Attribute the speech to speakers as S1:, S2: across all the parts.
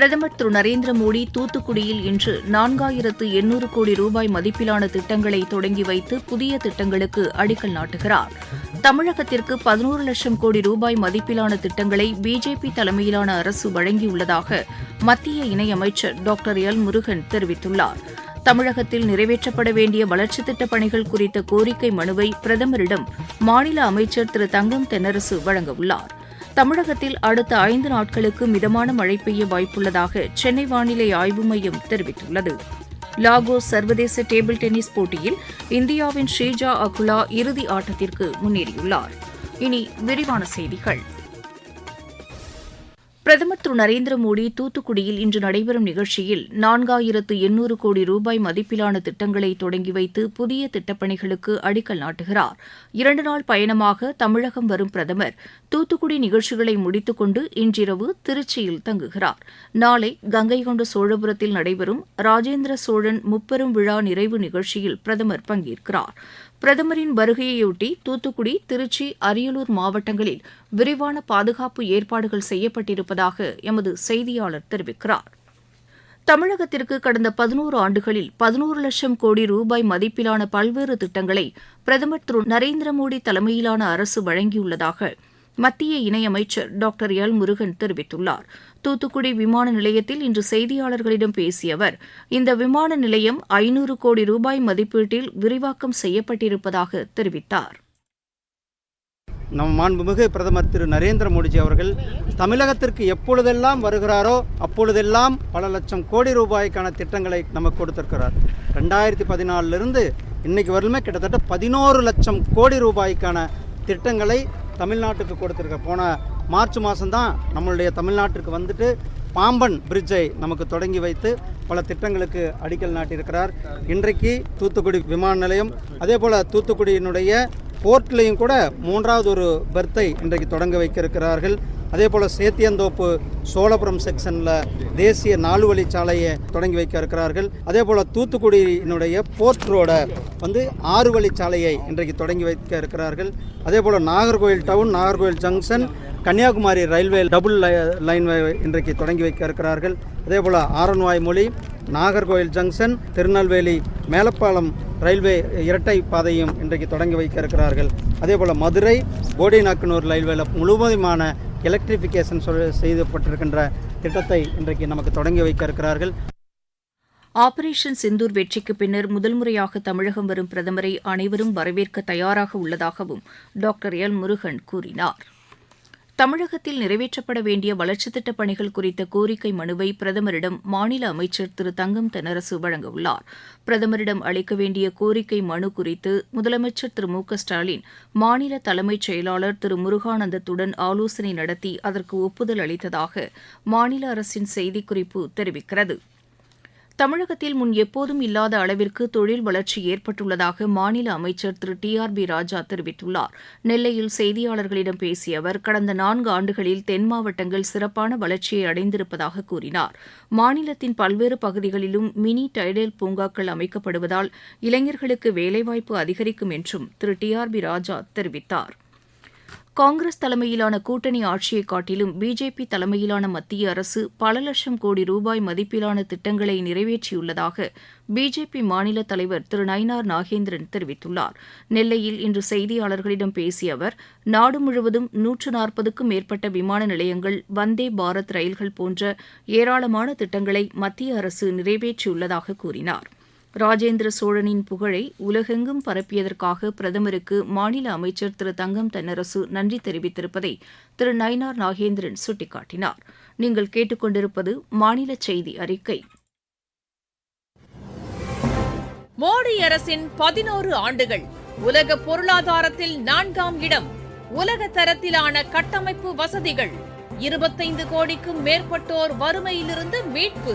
S1: பிரதமர் திரு நரேந்திர மோடி தூத்துக்குடியில் இன்று நான்காயிரத்து எண்ணூறு கோடி ரூபாய் மதிப்பிலான திட்டங்களை தொடங்கி வைத்து புதிய திட்டங்களுக்கு அடிக்கல் நாட்டுகிறார் தமிழகத்திற்கு பதினோரு லட்சம் கோடி ரூபாய் மதிப்பிலான திட்டங்களை பிஜேபி தலைமையிலான அரசு வழங்கியுள்ளதாக மத்திய இணையமைச்சர் டாக்டர் எல் முருகன் தெரிவித்துள்ளார் தமிழகத்தில் நிறைவேற்றப்பட வேண்டிய வளர்ச்சித் திட்டப் பணிகள் குறித்த கோரிக்கை மனுவை பிரதமரிடம் மாநில அமைச்சர் திரு தங்கம் தென்னரசு வழங்கவுள்ளாா் தமிழகத்தில் அடுத்த ஐந்து நாட்களுக்கு மிதமான மழை பெய்ய வாய்ப்புள்ளதாக சென்னை வானிலை ஆய்வு மையம் தெரிவித்துள்ளது லாகோஸ் சர்வதேச டேபிள் டென்னிஸ் போட்டியில் இந்தியாவின் ஷீஜா அகுலா இறுதி ஆட்டத்திற்கு முன்னேறியுள்ளார் இனி விரிவான செய்திகள் பிரதமர் திரு நரேந்திர மோடி தூத்துக்குடியில் இன்று நடைபெறும் நிகழ்ச்சியில் நான்காயிரத்து எண்ணூறு கோடி ரூபாய் மதிப்பிலான திட்டங்களை தொடங்கி வைத்து புதிய திட்டப்பணிகளுக்கு அடிக்கல் நாட்டுகிறார் இரண்டு நாள் பயணமாக தமிழகம் வரும் பிரதமர் தூத்துக்குடி நிகழ்ச்சிகளை முடித்துக்கொண்டு இன்றிரவு திருச்சியில் தங்குகிறார் நாளை கங்கை கொண்ட சோழபுரத்தில் நடைபெறும் ராஜேந்திர சோழன் முப்பெரும் விழா நிறைவு நிகழ்ச்சியில் பிரதமர் பங்கேற்கிறார் பிரதமரின் வருகையையொட்டி தூத்துக்குடி திருச்சி அரியலூர் மாவட்டங்களில் விரிவான பாதுகாப்பு ஏற்பாடுகள் செய்யப்பட்டிருப்பதாக எமது செய்தியாளர் தெரிவிக்கிறார் தமிழகத்திற்கு கடந்த பதினோரு ஆண்டுகளில் பதினோரு லட்சம் கோடி ரூபாய் மதிப்பிலான பல்வேறு திட்டங்களை பிரதமர் திரு நரேந்திர மோடி தலைமையிலான அரசு வழங்கியுள்ளதாக மத்திய இணையமைச்சர் டாக்டர் எல் முருகன் தெரிவித்துள்ளார் தூத்துக்குடி விமான நிலையத்தில் இன்று செய்தியாளர்களிடம் பேசிய அவர் இந்த விமான நிலையம் ஐநூறு கோடி ரூபாய் மதிப்பீட்டில் விரிவாக்கம் செய்யப்பட்டிருப்பதாக தெரிவித்தார்
S2: நம் மாண்புமிகு பிரதமர் திரு நரேந்திர மோடிஜி அவர்கள் தமிழகத்திற்கு எப்பொழுதெல்லாம் வருகிறாரோ அப்பொழுதெல்லாம் பல லட்சம் கோடி ரூபாய்க்கான திட்டங்களை நமக்கு கொடுத்திருக்கிறார் ரெண்டாயிரத்தி பதினாலிருந்து இன்றைக்கு வரலுமே கிட்டத்தட்ட பதினோரு லட்சம் கோடி ரூபாய்க்கான திட்டங்களை தமிழ்நாட்டுக்கு கொடுத்துருக்க போன மார்ச் மாதம்தான் நம்மளுடைய தமிழ்நாட்டிற்கு வந்துட்டு பாம்பன் பிரிட்ஜை நமக்கு தொடங்கி வைத்து பல திட்டங்களுக்கு அடிக்கல் நாட்டியிருக்கிறார் இன்றைக்கு தூத்துக்குடி விமான நிலையம் அதே போல் தூத்துக்குடியினுடைய போர்ட்லேயும் கூட மூன்றாவது ஒரு பெர்த்தை இன்றைக்கு தொடங்க வைக்க இருக்கிறார்கள் அதே போல் சேத்தியந்தோப்பு சோழபுரம் செக்ஷனில் தேசிய நாலு வழிச்சாலையை தொடங்கி வைக்க இருக்கிறார்கள் அதே போல் தூத்துக்குடியினுடைய போர்ட் ரோடை வந்து ஆறு வழிச்சாலையை இன்றைக்கு தொடங்கி வைக்க இருக்கிறார்கள் அதே போல் Nagercoil town Nagercoil junction Kanyakumari railway double line இன்றைக்கு தொடங்கி வைக்க இருக்கிறார்கள் அதே போல் Aralvaimozhi Nagercoil junction Tirunelveli Melapalam railway இரட்டை பாதையும் இன்றைக்கு தொடங்கி வைக்க இருக்கிறார்கள் அதே போல் மதுரை கோடிநாக்கனூர் ரயில்வேல முழுவதுமான எலக்ட்ரிஃபிகேஷன் சொல் செய்யப்பட்டிருக்கின்ற திட்டத்தை இன்றைக்கு நமக்கு தொடங்கி வைக்க இருக்கிறார்கள்
S1: ஆபரேஷன் சிந்தூர் வெற்றிக்கு பின்னர் முதல் முறையாக தமிழகம் வரும் பிரதமரை அனைவரும் வரவேற்க தயாராக உள்ளதாகவும் டாக்டர் எல் முருகன் கூறினாா் தமிழகத்தில் நிறைவேற்றப்பட வேண்டிய வளர்ச்சித் திட்டப் பணிகள் குறித்த கோரிக்கை மனுவை பிரதமரிடம் மாநில அமைச்சர் திரு தங்கம் தென்னரசு வழங்கவுள்ளார் பிரதமரிடம் அளிக்க வேண்டிய கோரிக்கை மனு குறித்து முதலமைச்சர் திரு மு ஸ்டாலின் மாநில தலைமைச் செயலாளர் திரு முருகானந்தத்துடன் ஆலோசனை நடத்தி அதற்கு ஒப்புதல் அளித்ததாக மாநில அரசின் செய்திக்குறிப்பு தெரிவிக்கிறது தமிழகத்தில் முன் எப்போதும் இல்லாத அளவிற்கு தொழில் வளர்ச்சி ஏற்பட்டுள்ளதாக மாநில அமைச்சர் Thiru T R B Raja தெரிவித்துள்ளார் நெல்லையில் செய்தியாளர்களிடம் பேசிய அவர் கடந்த நான்கு ஆண்டுகளில் தென் மாவட்டங்கள் சிறப்பான வளர்ச்சியை அடைந்திருப்பதாக கூறினார் மாநிலத்தின் பல்வேறு பகுதிகளிலும் மினி டைடல் பூங்காக்கள் அமைக்கப்படுவதால் இளைஞர்களுக்கு வேலைவாய்ப்பு அதிகரிக்கும் என்றும் Thiru T R B Raja தெரிவித்தாா் காங்கிரஸ் தலைமையிலான கூட்டணி ஆட்சியைக் காட்டிலும் பிஜேபி தலைமையிலான மத்திய அரசு பல லட்சம் கோடி ரூபாய் மதிப்பிலான திட்டங்களை நிறைவேற்றியுள்ளதாக பிஜேபி மாநில தலைவர் திரு நயினார் நாகேந்திரன் தெரிவித்துள்ளார் நெல்லையில் இன்று செய்தியாளர்களிடம் பேசிய அவர் நாடு முழுவதும் நூற்று நாற்பதுக்கும் மேற்பட்ட விமான நிலையங்கள் வந்தே பாரத் ரயில்கள் போன்ற ஏராளமான திட்டங்களை மத்திய அரசு நிறைவேற்றியுள்ளதாக கூறினாா் ராஜேந்திர சோழனின் புகழை உலகெங்கும் பரப்பியதற்காக பிரதமருக்கு மாநில அமைச்சர் திரு தங்கம் தென்னரசு நன்றி தெரிவித்திருப்பதை திரு நயினார் நாகேந்திரன் சுட்டிக்காட்டினார் நீங்கள் கேட்டுக்கொண்டிருப்பது மாநில செய்தி அறிக்கை
S3: மோடி அரசின் பதினோரு ஆண்டுகள் உலக பொருளாதாரத்தில் நான்காம் இடம் உலக தரத்திலான கட்டமைப்பு வசதிகள் இருபத்தைந்து கோடிக்கும் மேற்பட்டோர் வறுமையிலிருந்து மீட்பு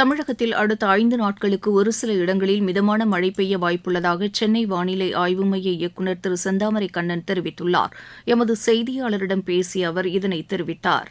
S1: தமிழகத்தில் அடுத்த ஐந்து நாட்களுக்கு ஒரு சில இடங்களில் மிதமான மழை பெய்ய வாய்ப்புள்ளதாக சென்னை வானிலை ஆய்வு மைய இயக்குநர் திரு செந்தாமரை கண்ணன் தெரிவித்துள்ளார் எமது செய்தியாளரிடம் பேசிய அவர் இதனை தெரிவித்தார்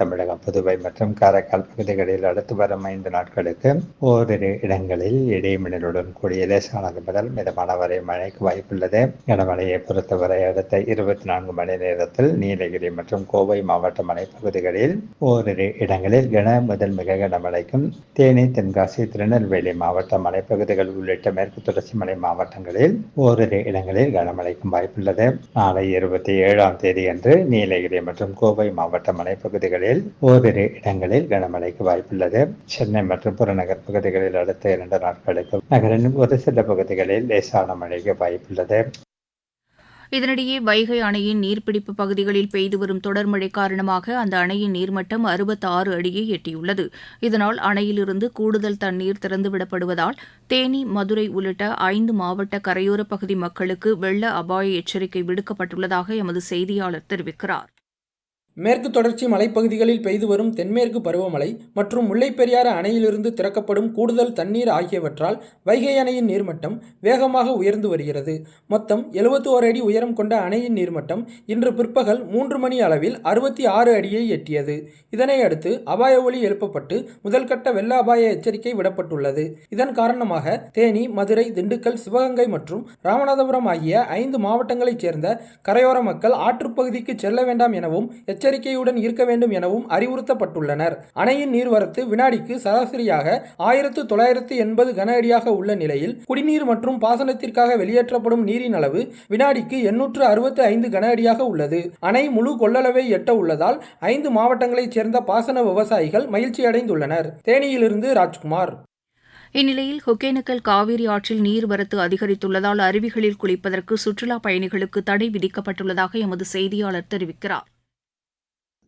S4: தமிழகம் புதுவை மற்றும் காரைக்கால் பகுதிகளில் அடுத்து வரும் ஐந்து நாட்களுக்கு ஓரிரு இடங்களில் இடைமின்னலுடன் கூடிய லேசானது முதல் மிதமான வரை மழைக்கு வாய்ப்புள்ளது கனமழையை பொறுத்தவரை அடுத்த இருபத்தி நான்கு மணி நேரத்தில் நீலகிரி மற்றும் கோவை மாவட்ட மலைப்பகுதிகளில் ஓரிரு இடங்களில் கன முதல் மிக கனமழைக்கும் தேனி தென்காசி திருநெல்வேலி மாவட்ட மலைப்பகுதிகள் உள்ளிட்ட மேற்கு தொடர்ச்சி மலை மாவட்டங்களில் ஓரிரு இடங்களில் கனமழைக்கும் வாய்ப்புள்ளது நாளை இருபத்தி ஏழாம் தேதி அன்று நீலகிரி மற்றும் கோவை மாவட்ட மலைப்பகுதிகள் பகுதிகளில் ஓரிரு இடங்களில் கனமழைக்கு வாய்ப்புள்ளது சென்னை மற்றும் புறநகர் பகுதிகளில் அடுத்த இரண்டு நாட்களுக்கு நகரின் ஒரு சில பகுதிகளில் லேசான மழைக்கு வாய்ப்புள்ளது
S1: இதனிடையே வைகை அணையின் நீர்பிடிப்பு பகுதிகளில் பெய்து வரும் தொடர் மழை காரணமாக அந்த அணையின் நீர்மட்டம் அறுபத்தாறு அடியை எட்டியுள்ளது இதனால் அணையிலிருந்து கூடுதல் தண்ணீர் திறந்துவிடப்படுவதால் தேனி மதுரை உள்ளிட்ட ஐந்து மாவட்ட கரையோரப் பகுதி மக்களுக்கு வெள்ள அபாய எச்சரிக்கை விடுக்கப்பட்டுள்ளதாக எமது செய்தியாளர் தெரிவிக்கிறார்
S5: மேற்கு தொடர்ச்சி மலைப்பகுதிகளில் பெய்து வரும் தென்மேற்கு பருவமழை மற்றும் முல்லைப்பெரியாறு அணையிலிருந்து திறக்கப்படும் கூடுதல் தண்ணீர் ஆகியவற்றால் வைகை அணையின் நீர்மட்டம் வேகமாக உயர்ந்து வருகிறது மொத்தம் எழுபத்தோரு அடி உயரம் கொண்ட அணையின் நீர்மட்டம் இன்று பிற்பகல் மூன்று மணி அளவில் அறுபத்தி ஆறு அடியை எட்டியது இதனை அடுத்து அபாய ஒளி எழுப்பப்பட்டு முதல்கட்ட வெள்ள அபாய எச்சரிக்கை விடப்பட்டுள்ளது இதன் காரணமாக தேனி மதுரை திண்டுக்கல் சிவகங்கை மற்றும் ராமநாதபுரம் ஆகிய ஐந்து மாவட்டங்களைச் சேர்ந்த கரையோர மக்கள் ஆற்றுப்பகுதிக்கு செல்ல வேண்டாம் எனவும் எச்சரிக்கையுடன் இருக்க வேண்டும் எனவும் அறிவுறுத்தப்பட்டுள்ளனர் அணையின் நீர்வரத்து வினாடிக்கு சராசரியாக ஆயிரத்து தொள்ளாயிரத்து எண்பது கன அடியாக உள்ள நிலையில் குடிநீர் மற்றும் பாசனத்திற்காக வெளியேற்றப்படும் நீரின் அளவு வினாடிக்கு எண்ணூற்று அறுபத்து ஐந்து கன அடியாக உள்ளது அணை முழு கொள்ளளவை எட்ட உள்ளதால் ஐந்து மாவட்டங்களைச் சேர்ந்த பாசன விவசாயிகள் மகிழ்ச்சி அடைந்துள்ளனர் தேனியிலிருந்து ராஜ்குமார்
S1: இந்நிலையில் ஒகேனக்கல் காவிரி ஆற்றில் நீர்வரத்து அதிகரித்துள்ளதால் அருவிகளில் குளிப்பதற்கு சுற்றுலாப் பயணிகளுக்கு தடை விதிக்கப்பட்டுள்ளதாக எமது செய்தியாளர் தெரிவிக்கிறார்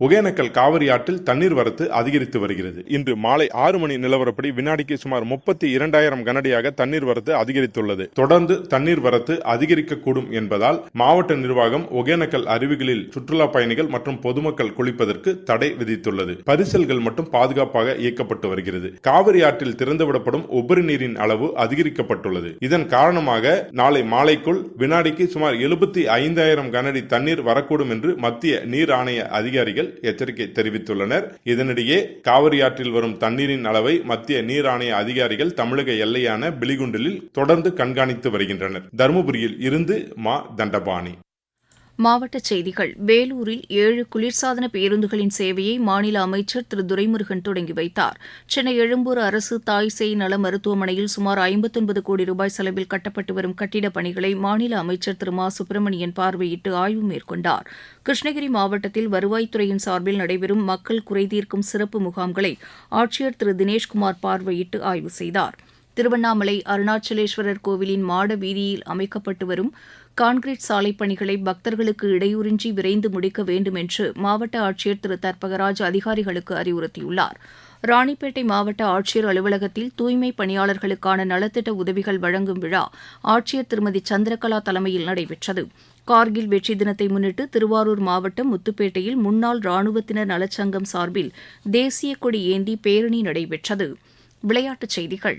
S6: ஒகேனக்கல் காவிரி ஆற்றில் தண்ணீர் வரத்து அதிகரித்து வருகிறது இன்று மாலை ஆறு மணி நிலவரப்படி வினாடிக்கு சுமார் முப்பத்தி இரண்டாயிரம் கனடியாக தண்ணீர் வரத்து அதிகரித்துள்ளது தொடர்ந்து தண்ணீர் வரத்து அதிகரிக்கக்கூடும் என்பதால் மாவட்ட நிர்வாகம் ஒகேனக்கல் அருவிகளில் சுற்றுலா பயணிகள் மற்றும் பொதுமக்கள் குளிப்பதற்கு தடை விதித்துள்ளது பரிசல்கள் மட்டும் பாதுகாப்பாக இயக்கப்பட்டு வருகிறது காவிரி ஆற்றில் திறந்துவிடப்படும் உபரி நீரின் அளவு அதிகரிக்கப்பட்டுள்ளது இதன் காரணமாக நாளை மாலைக்குள் வினாடிக்கு சுமார் எழுபத்தி ஐந்தாயிரம் கனடி தண்ணீர் வரக்கூடும் என்று மத்திய நீர் ஆணைய அதிகாரிகள் அதிகாரிகள் எச்சரிக்கை தெரிவித்துள்ளனர் இதனிடையே காவிரி ஆற்றில் வரும் தண்ணீரின் அளவை மத்திய நீர் ஆணைய அதிகாரிகள் தமிழக எல்லையான பிலிகுண்டலில் தொடர்ந்து கண்காணித்து வருகின்றனர் தருமபுரியில் இருந்து மா தண்டபாணி
S1: மாவட்ட செய்திகள் வேலூரில் ஏழு குளிர்சாதன பேருந்துகளின் சேவையை மாநில அமைச்சர் திரு துரைமுருகன் தொடங்கி வைத்தார் சென்னை எழும்பூர் அரசு தாய் சேய் நல மருத்துவமனையில் சுமார் ஐம்பத்தொன்பது கோடி ரூபாய் செலவில் கட்டப்பட்டு வரும் கட்டிடப் பணிகளை மாநில அமைச்சர் திரு மா சுப்பிரமணியன் பார்வையிட்டு ஆய்வு மேற்கொண்டார் கிருஷ்ணகிரி மாவட்டத்தில் வருவாய்த்துறையின் சார்பில் நடைபெறும் மக்கள் குறைதீர்க்கும் சிறப்பு முகாம்களை ஆட்சியர் திரு தினேஷ்குமார் பார்வையிட்டு ஆய்வு செய்தார் திருவண்ணாமலை அருணாச்சலேஸ்வரர் கோவிலின் மாட வீதியில் அமைக்கப்பட்டு வரும் கான்கிரீட் சாலை பணிகளை பக்தர்களுக்கு இடையூறின்றி விரைந்து முடிக்க வேண்டும் என்று மாவட்ட ஆட்சியர் திரு தர்பகராஜ் அதிகாரிகளுக்கு அறிவுறுத்தியுள்ளார் ராணிப்பேட்டை மாவட்ட ஆட்சியர் அலுவலகத்தில் தூய்மை பணியாளர்களுக்கான நலத்திட்ட உதவிகள் வழங்கும் விழா ஆட்சியர் திருமதி சந்திரகலா தலைமையில் நடைபெற்றது கார்கில் வெற்றி தினத்தை முன்னிட்டு திருவாரூர் மாவட்டம் முத்துப்பேட்டையில் முன்னாள் ராணுவத்தினர் நலச்சங்கம் சார்பில் தேசிய கொடி ஏந்தி பேரணி நடைபெற்றது விளையாட்டுச் செய்திகள்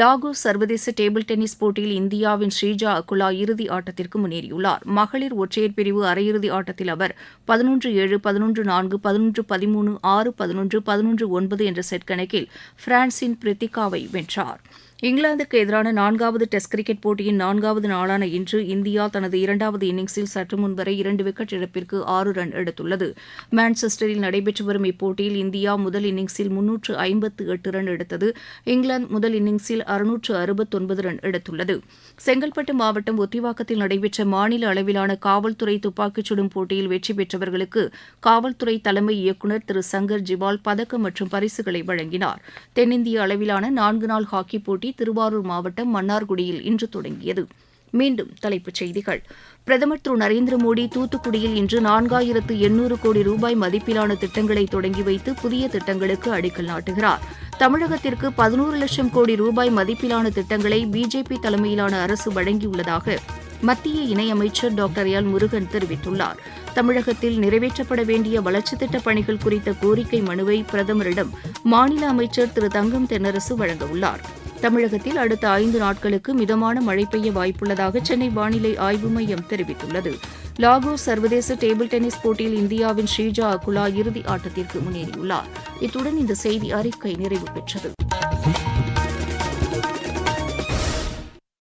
S1: லாகூர் சர்வதேச டேபிள் டென்னிஸ் போட்டியில் இந்தியாவின் ஸ்ரீஜா அகுலா இறுதி ஆட்டத்திற்கு முன்னேறியுள்ளார் மகளிர் ஒற்றையர் பிரிவு அரையிறுதி ஆட்டத்தில் அவர் பதினொன்று ஏழு பதினொன்று நான்கு பதினொன்று பதிமூணு ஆறு பதினொன்று பதினொன்று ஒன்பது என்ற செட் கணக்கில் பிரான்சின் பிரித்திகாவை வென்றார் இங்கிலாந்துக்கு எதிரான நான்காவது டெஸ்ட் கிரிக்கெட் போட்டியின் நான்காவது நாளான இன்று இந்தியா தனது இரண்டாவது இன்னிங்ஸில் சற்று முன்வரை இரண்டு விக்கெட் இழப்பிற்கு ஆறு ரன் எடுத்துள்ளது மான்செஸ்டரில் நடைபெற்று வரும் இப்போட்டியில் இந்தியா முதல் இன்னிங்ஸில் முன்னூற்று ஐம்பத்து எட்டு ரன் எடுத்தது இங்கிலாந்து முதல் இன்னிங்ஸில் அறுநூற்று அறுபத்தொன்பது ரன் எடுத்துள்ளது செங்கல்பட்டு மாவட்டம் ஒத்திவாக்கத்தில் நடைபெற்ற மாநில அளவிலான காவல்துறை துப்பாக்கிச் சுடும் போட்டியில் வெற்றி பெற்றவர்களுக்கு காவல்துறை தலைமை இயக்குநர் திரு சங்கர் ஜிவால் பதக்கம் மற்றும் பரிசுகளை வழங்கினார் தென்னிந்திய அளவிலான நான்கு நாள் ஹாக்கி போட்டி திருவாரூர் மாவட்டம் மன்னார்குடியில் இன்று தொடங்கியது மீண்டும் தலைப்புச் செய்திகள் பிரதமர் திரு நரேந்திர மோடி தூத்துக்குடியில் இன்று நான்காயிரத்து எண்ணூறு கோடி ரூபாய் மதிப்பிலான திட்டங்களை தொடங்கி வைத்து புதிய திட்டங்களுக்கு அடிக்கல் நாட்டுகிறாா் தமிழகத்திற்கு பதினோரு லட்சம் கோடி ரூபாய் மதிப்பிலான திட்டங்களை பிஜேபி தலைமையிலான அரசு வழங்கியுள்ளதாக மத்திய இணையமைச்சர் டாக்டர் எல் முருகன் தெரிவித்துள்ளார் தமிழகத்தில் நிறைவேற்றப்பட வேண்டிய வளர்ச்சித் திட்டப் பணிகள் குறித்த கோரிக்கை மனுவை பிரதமரிடம் மாநில அமைச்சர் திரு தங்கம் தென்னரசு வழங்கவுள்ளாா் தமிழகத்தில் அடுத்த ஐந்து நாட்களுக்கு மிதமான மழை பெய்ய வாய்ப்புள்ளதாக சென்னை வானிலை ஆய்வு மையம் தெரிவித்துள்ளது லாகூர் சர்வதேச டேபிள் டென்னிஸ் போட்டியில் இந்தியாவின் ஸ்ரீஜா அகுலா இறுதி ஆட்டத்திற்கு முன்னேறியுள்ளார் இத்துடன் இந்த செய்தி அறிக்கை நிறைவு பெற்றது